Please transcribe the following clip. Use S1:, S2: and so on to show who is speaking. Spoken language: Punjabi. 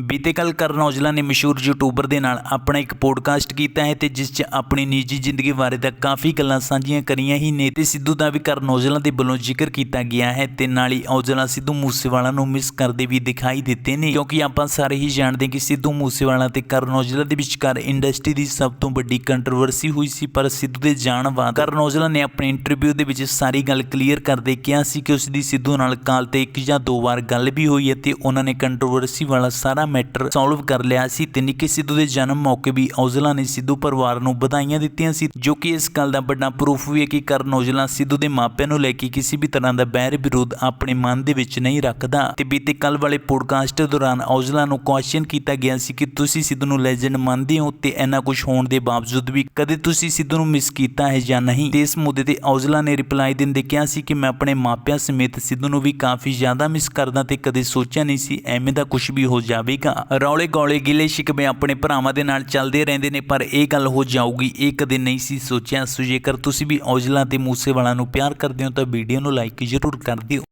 S1: ਬੀਤੇ ਕੱਲ ਕਰਨ ਔਜਲਾ ਨੇ ਮਸ਼ਹੂਰ ਯੂਟਿਊਬਰ ਦੇ ਨਾਲ ਆਪਣਾ ਇੱਕ ਪੋਡਕਾਸਟ ਕੀਤਾ ਹੈ ਤੇ ਜਿਸ 'ਚ ਆਪਣੀ ਨਿੱਜੀ ਜ਼ਿੰਦਗੀ ਬਾਰੇ ਤਾਂ ਕਾਫੀ ਗੱਲਾਂ ਸਾਂਝੀਆਂ ਕਰੀਆਂ ਹੀ ਨੇ ਤੇ ਸਿੱਧੂ ਦਾ ਵੀ ਕਰਨ ਔਜਲਾ ਦੇ ਵੱਲੋਂ ਜ਼ਿਕਰ ਕੀਤਾ ਗਿਆ ਹੈ ਤੇ ਨਾਲ ਹੀ ਔਜਲਾ ਸਿੱਧੂ ਮੂਸੇਵਾਲਾ ਨੂੰ ਮਿਸ ਕਰਦੇ ਵੀ ਦਿਖਾਈ ਦਿੱਤੇ ਨੇ ਕਿਉਂਕਿ ਆਪਾਂ ਸਾਰੇ ਹੀ ਜਾਣਦੇ ਕਿ ਸਿੱਧੂ ਮੂਸੇਵਾਲਾ ਤੇ ਕਰਨ ਔਜਲਾ ਦੇ ਵਿਚਕਾਰ ਇੰਡਸਟਰੀ ਦੀ ਸਭ ਤੋਂ ਵੱਡੀ ਕੰਟਰੋਵਰਸੀ ਹੋਈ ਸੀ, ਪਰ ਸਿੱਧੂ ਦੇ ਜਾਣ ਬਾਅਦ ਕਰਨ ਔਜਲਾ ਨੇ ਆਪਣੇ ਇੰਟਰਵਿਊ ਦੇ ਵਿੱਚ ਸਾਰੀ ਗੱਲ ਕਲੀਅਰ ਕਰਦੇ ਕਿਹਾ ਸੀ ਕਿ ਉਸ ਦੀ ਸਿੱਧੂ ਨਾਲ ਕਾਲ ਤੇ ਇੱਕ ਜਾਂ ਦੋ ਵਾਰ ਗੱਲ ਵੀ ਹੋਈ ਹੈ ਤੇ ਉਹਨਾਂ ਨੇ ਕੰਟਰੋਵਰਸੀ ਵਾਲਾ ਸਾਰਾ ਮੈਟਰ ਸੋਲਵ ਕਰ ਲਿਆ ਸੀ ਤੇ ਨਿੱਕੇ ਸਿੱਧੂ ਦੇ ਜਨਮ ਮੌਕੇ ਵੀ ਔਜਲਾ ਨੇ ਸਿੱਧੂ ਪਰਿਵਾਰ ਨੂੰ ਵਧਾਈਆਂ ਦਿੱਤੀਆਂ ਸੀ, ਜੋ ਕਿ ਇਸ ਗੱਲ ਦਾ ਵੱਡਾ ਪ੍ਰੂਫ ਵੀ ਹੈ ਕਿ ਕਰਨ ਔਜਲਾ ਸਿੱਧੂ ਦੇ ਮਾਪਿਆਂ ਨੂੰ ਲੈ ਕੇ ਕਿਸੇ ਵੀ ਤਰ੍ਹਾਂ ਦਾ ਬੈਰ ਵਿਰੋਧ ਆਪਣੇ ਮਨ ਦੇ ਵਿੱਚ ਨਹੀਂ ਰੱਖਦਾ। ਤੇ ਬੀਤੇ ਕੱਲ ਵਾਲੇ ਪੋਡਕਾਸਟ ਦੌਰਾਨ ਔਜਲਾ ਨੂੰ ਕੁਐਸਚਨ ਕੀਤਾ ਗਿਆ ਸੀ ਕਿ ਤੁਸੀਂ ਸਿੱਧੂ ਨੂੰ ਲੈਜੈਂਡ ਮੰਨਦੇ ਹੋ ਤੇ ਇੰਨਾ ਕੁਝ ਹੋਣ ਦੇ ਬਾਵਜੂਦ ਵੀ ਕਦੇ ਤੁਸੀਂ ਸਿੱਧੂ ਨੂੰ ਮਿਸ ਕੀਤਾ ਹੈ ਜਾਂ ਨਹੀਂ? ਤੇ ਇਸ ਮੁੱਦੇ ਤੇ ਔਜਲਾ ਨੇ ਰਿਪਲਾਈ ਦਿੰਦੇ ਕਿਹਾ ਸੀ ਕਿ ਮੈਂ ਆਪਣੇ ਮਾਪਿਆਂ ਸਮੇਤ ਸਿੱਧੂ ਨੂੰ ਵੀ ਕਾਫੀ ਜ਼ਿਆਦਾ ਮਿਸ ਕਰਦਾ ਤੇ ਕਦੇ ਸੋਚਿਆ ਨਹੀਂ ਸੀ, ਐਵੇਂ ਦਾ ਕੁਝ ਵੀ ਹੋ ਜਾਵੇ ਜਾਵੇਗਾ ਰੌਲੇ ਗੌਲੇ ਗਿਲੇ ਸ਼ਿਕਵੇ ਆਪਣੇ ਭਰਾਵਾਂ ਦੇ ਨਾਲ ਚੱਲਦੇ ਰਹਿੰਦੇ ਨੇ, ਪਰ ਇਹ ਗੱਲ ਹੋ ਜਾਊਗੀ ਇਹ ਕਦੇ ਨਹੀਂ ਸੀ ਸੋਚਿਆ। ਸੋ ਜੇਕਰ ਤੁਸੀਂ ਵੀ ਔਜਲਾ ਤੇ ਮੂਸੇਵਾਲਾ ਨੂੰ ਪਿਆਰ ਕਰਦੇ ਹੋ, ਤਾਂ ਵੀਡੀਓ ਨੂੰ ਲਾਈਕ ਜ਼ਰੂਰ ਕਰ ਦਿਓ।